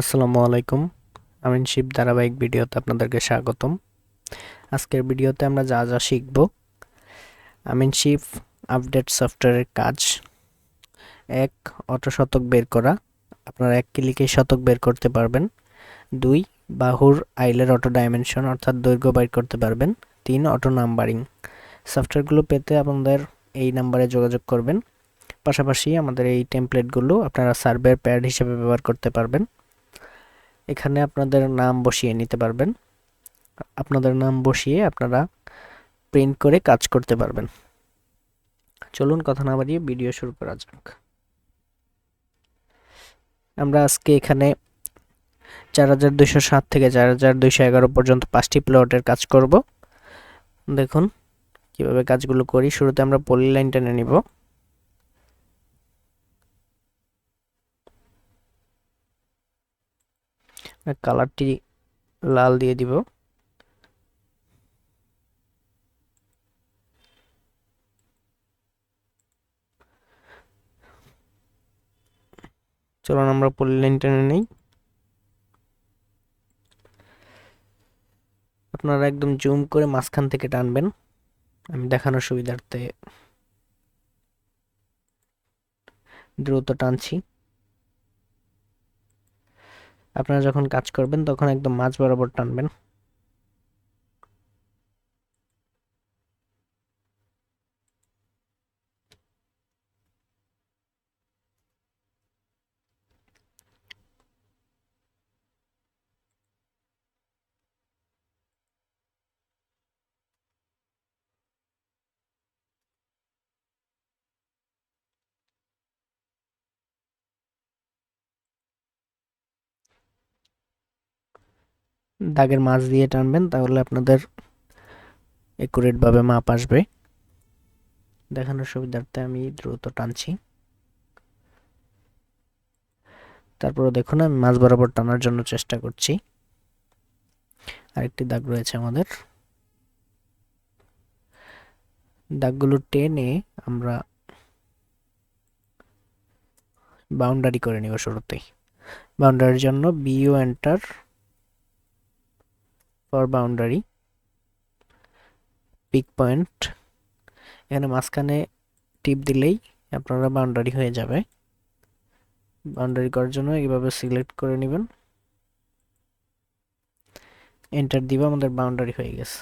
আসসালামু আলাইকুম। আমিন শিব ধারাবাহিক ভিডিওতে আপনাদেরকে স্বাগতম। আজকের ভিডিওতে আমরা যা যা শিখব। আমিন শিব, আপডেট সফটওয়্যারের কাজ। এক, অটো শতক বের করা। আপনারা এক ক্লিকে শতক বের করতে পারবেন। দুই, বাহুর আইলের অটো ডাইমেনশন, অর্থাৎ দৈর্ঘ্য বের করতে পারবেন। তিন, অটো নাম্বারিং। সফটওয়্যারগুলো পেতে আপনাদের এই নাম্বারে যোগাযোগ করবেন। পাশাপাশি আমাদের এই টেমপ্লেটগুলো আপনারা সার্ভের প্যাড হিসেবে ব্যবহার করতে পারবেন। এখানে আপনাদের নাম বসিয়ে নিতে পারবেন। আপনাদের নাম বসিয়ে আপনারা প্রিন্ট করে কাজ করতে পারবেন। চলুন কথা না বাড়িয়ে ভিডিও শুরু করা যাক। আমরা আজকে এখানে চার হাজার দুইশো সাত থেকে চার হাজার দুইশো এগারো পর্যন্ত পাঁচটি প্লটের কাজ করব। দেখুন কীভাবে কাজগুলো করি। শুরুতে আমরা পলি লাইন টেনে নিব। কালারটি লাল দিয়ে দিব। চলুন আমরা পলি লাইন টেনে নেই। আপনারা একদম জুম করে মাঝখান থেকে টানবেন। আমি দেখানোর সুবিধার্থে দ্রুত টানছি। আপনারা যখন কাজ করবেন তখন একদম মাঝ বরাবর টানবেন। দাগের মাছ দিয়ে টানবেন, তাহলে আপনাদের একুরেটভাবে মাপ আসবে। দেখানোর সুবিধার্থে আমি দ্রুত টানছি। তারপরে দেখুন, আমি মাছ বরাবর টানার জন্য চেষ্টা করছি। আরেকটি দাগ রয়েছে আমাদের। দাগগুলো টেনে আমরা বাউন্ডারি করে নিব শুরুতেই। বাউন্ডারির জন্য B O enter for boundary pick point এখানে মাঝখানে টিপ দিলেই আপনারা বাউন্ডারি হয়ে যাবে। বাউন্ডারি করার জন্য এইভাবে সিলেক্ট করে নেবেন। এন্টার দিব, আমাদের বাউন্ডারি হয়ে গেছে।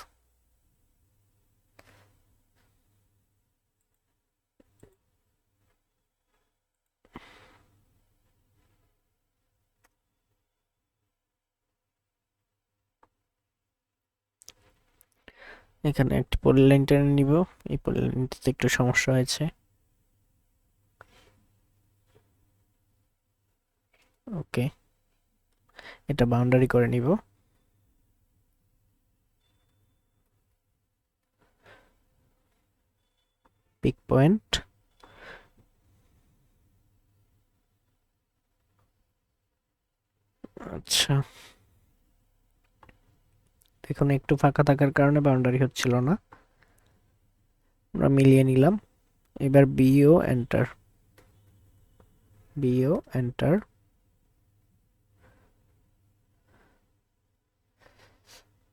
এখানে একটি পলি লাইন টেনে নিব। এই পলি লাইনটিতে একটু সমস্যা হয়েছে। ওকে। এটা বাউন্ডারি করে নিব। পিক পয়েন্ট আচ্ছা। দেখুন একটু ফাঁকা থাকার কারণে বাউন্ডারি হচ্ছিল না। আমরা মিলিয়ে নিলাম। এবার বিও এন্টার বিও এন্টার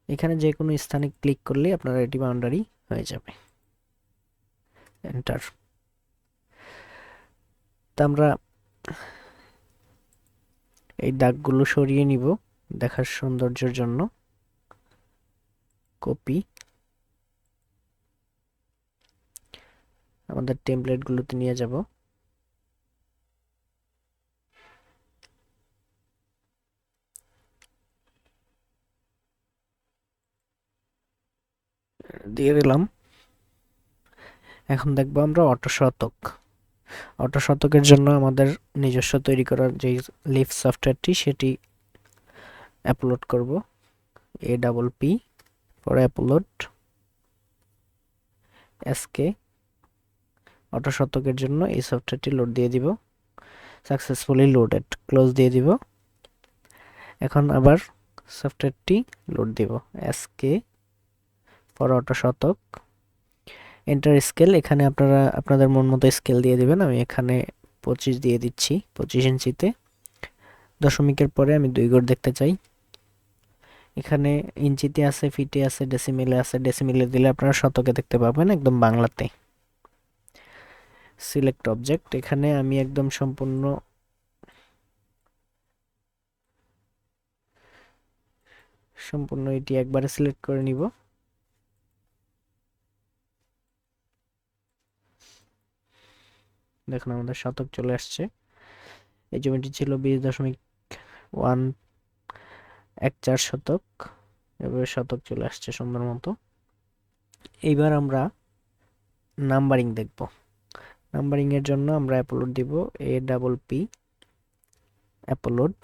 এখানে যে কোনো স্থানে ক্লিক করলে আপনার এটি বাউন্ডারি হয়ে যাবে। এন্টার তা আমরা এই দাগগুলো সরিয়ে নিব দেখার সৌন্দর্যের জন্য। কপি। আমাদের টেমপ্লেটগুলোতে নিয়ে যাব। দিয়ে দিলাম। এখন দেখব আমরা অটো শতক অটো শতকের জন্য আমাদের নিজস্ব তৈরি করার যে লিফ সফটওয়্যারটি সেটি আপলোড করব। এ ডাবল পি পরে আপলোড এসকে অটো শতকের জন্য এই সফটওয়্যারটি লোড দিয়ে দিব সাকসেসফুলি লোডেড ক্লোজ দিয়ে দিব। এখন আবার সফটওয়্যারটি লোড দিব এসকে ফর অটো শতক এন্টার স্কেল এখানে আপনারা, আপনাদের মন মতো স্কেল দিয়ে দিবেন, আমি এখানে পঁচিশ দিয়ে দিচ্ছি, পঁচিশ ইঞ্চিতে। দশমিকের পরে আমি দুই ঘর দেখতে চাই। এখানে ইঞ্চিতে আছে, ফিটে আছে ডেসিমিলে আছে। ডেসিমিলে দিলে আপনারা শতকে দেখতে পাবেন একদম বাংলাতে। সিলেক্ট অবজেক্ট এখানে আমি একদম সম্পূর্ণ সম্পূর্ণ এটি একবারে সিলেক্ট করে নিব। দেখুন, আমাদের শতক চলে আসছে। এই জমিটি ছিল বিশ দশমিক ওয়ান এক চার শতক এভাবে শতক চলে আসছে সুন্দর মতো। এইবার আমরা নাম্বারিং দেখব। নাম্বারিং এর জন্য আমরা অ্যাপলোড দিব এ ডাবল পি অ্যাপলোড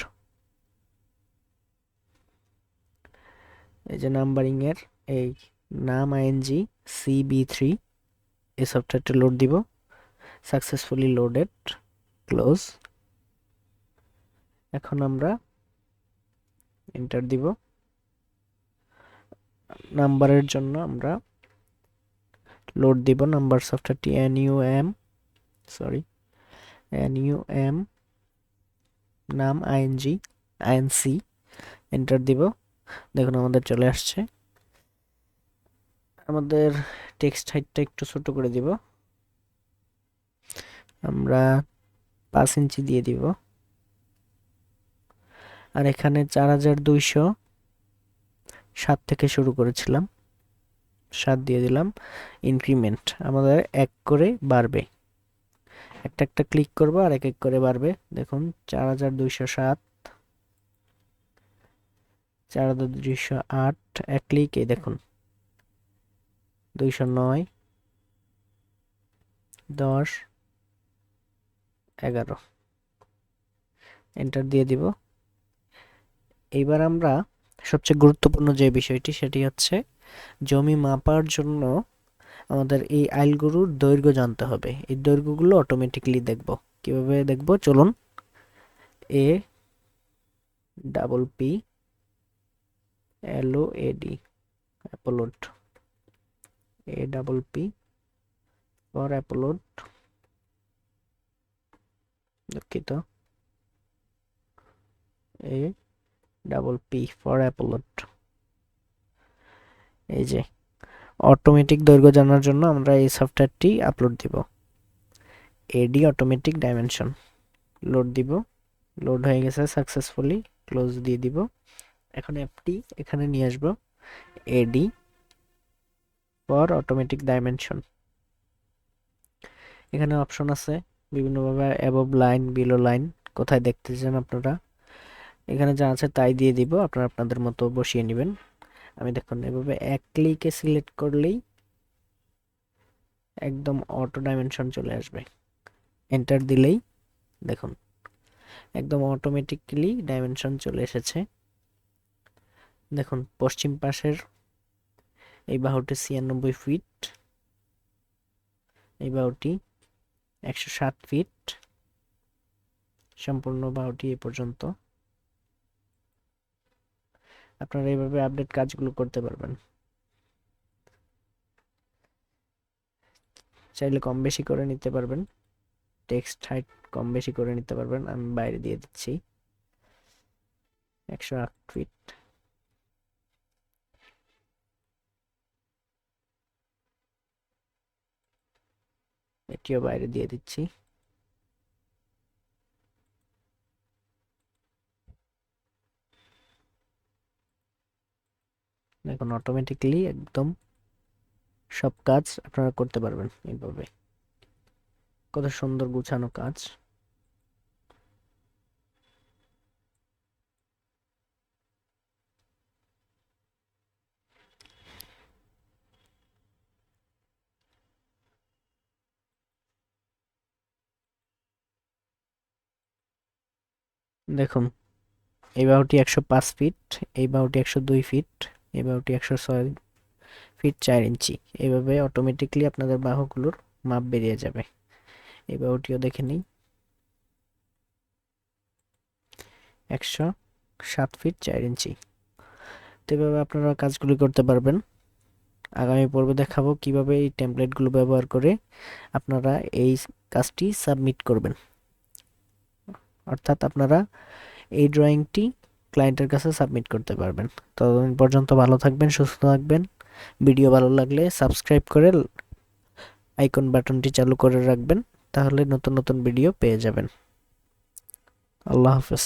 এই যে নাম্বারিং এর এই নাম আইএনজি সি বি থ্রি এই সফটওয়্যারটা লোড দিব। সাকসেসফুলি লোডেড ক্লোজ এখন আমরা এন্টার দিব। নাম্বারের জন্য আমরা লোড দিব। নাম্বার সফটওয়্যারটি N U M sorry N U M নাম I N G I N C enter দিব। দেখুন, আমাদের চলে আসছে। আমাদের টেক্সট হাইটটা একটু ছোট করে দিব। আমরা পাঁচ ইঞ্চি দিয়ে দিব। আর এখানে চার হাজার দুইশো সাত থেকে শুরু করেছিলাম। সাত দিয়ে দিলাম। ইনক্রিমেন্ট আমাদের এক করে বাড়বে। একটা একটা ক্লিক করব আর এক এক করে বাড়বে। দেখুন, চার হাজার দুইশো সাত, চার হাজার দুইশো আট, এক ক্লিকে দেখুন। দুইশো নয়, দশ, এগারো। এন্টার দিয়ে দিব। এইবার আমরা সবচেয়ে গুরুত্বপূর্ণ যে বিষয়টি সেটি হচ্ছে জমি মাপার জন্য আমাদের এই আইলগুলোর দৈর্ঘ্য জানতে হবে। এই দৈর্ঘ্যগুলো অটোমেটিকলি দেখব। কীভাবে দেখব? চলুন। A double P L O A D upload A double P for upload দুঃখিত। A double P for upload এই যে অটোমেটিক দৈর্ঘ্য জানার জন্য আমরা এই সফটওয়্যারটি আপলোড দিব। এডি অটোমেটিক ডাইমেনশন লোড দিব। লোড হয়ে গেছে সাকসেসফুলি ক্লোজ দিয়ে দিব। এখন অ্যাপটি এখানে নিয়ে আসব। এডি ফর অটোমেটিক ডাইমেনশন এখানে অপশন আছে, বিভিন্নভাবে অ্যাবভ লাইন বিলো লাইন কোথায় দেখতে চান আপনারা? এখানে যা আছে তাই দিয়ে দিব, আপনারা আপনাদের মতো বসিয়ে নেবেন। আমি দেখুন, এভাবে এক ক্লিকে সিলেক্ট করলেই একদম অটো ডাইমেনশন চলে আসবে। এন্টার দিলেই দেখুন, একদম অটোমেটিক্যালি ডাইমেনশন চলে এসেছে। দেখুন, পশ্চিম পাশের এই বাহুটি ছিয়ানব্বই ফিট এই বাহুটি একশো ষাট ফিট সম্পূর্ণ বাহুটি এ পর্যন্ত। আপনারা এইভাবে আপডেট কাজগুলো করতে পারবেন। চাইলে কম বেশি করে নিতে পারবেন। টেক্সট হাইট কম বেশি করে নিতে পারবেন। আমি বাইরে দিয়ে দিচ্ছি। একশো আট ফিট এটিও বাইরে দিয়ে দিচ্ছি। দেখুন অটোমেটিক্যালি একদম সব কাজ আপনারা করতে পারবেন এইভাবে। কত সুন্দর গুছানো কাজ। দেখুন, এই বাহুটি একশো পাঁচ ফিট এই বাহুটি একশো দুই ফিট এই বাহুটি একশো ছয় ফিট চার ইঞ্চি। এইভাবে অটোমেটিকলি আপনাদের বাহুগুলোর মাপ বেরিয়ে যাবে। এই বাহুটিও দেখে নিই। একশো সাত ফিট চার ইঞ্চি। তো এভাবে আপনারা কাজগুলি করতে পারবেন। আগামী পর্বে দেখাবো কীভাবে এই টেমপ্লেটগুলো ব্যবহার করে আপনারা এই কাজটি সাবমিট করবেন। অর্থাৎ আপনারা এই ড্রয়িংটি ক্লায়েন্টের কাছে সাবমিট করতে পারবেন। ততদিন পর্যন্ত ভালো থাকবেন, সুস্থ থাকবেন। ভিডিও ভালো লাগলে সাবস্ক্রাইব করে আইকন বাটনটি চালু করে রাখবেন, তাহলে নতুন নতুন ভিডিও পেয়ে যাবেন। আল্লাহ হাফেজ।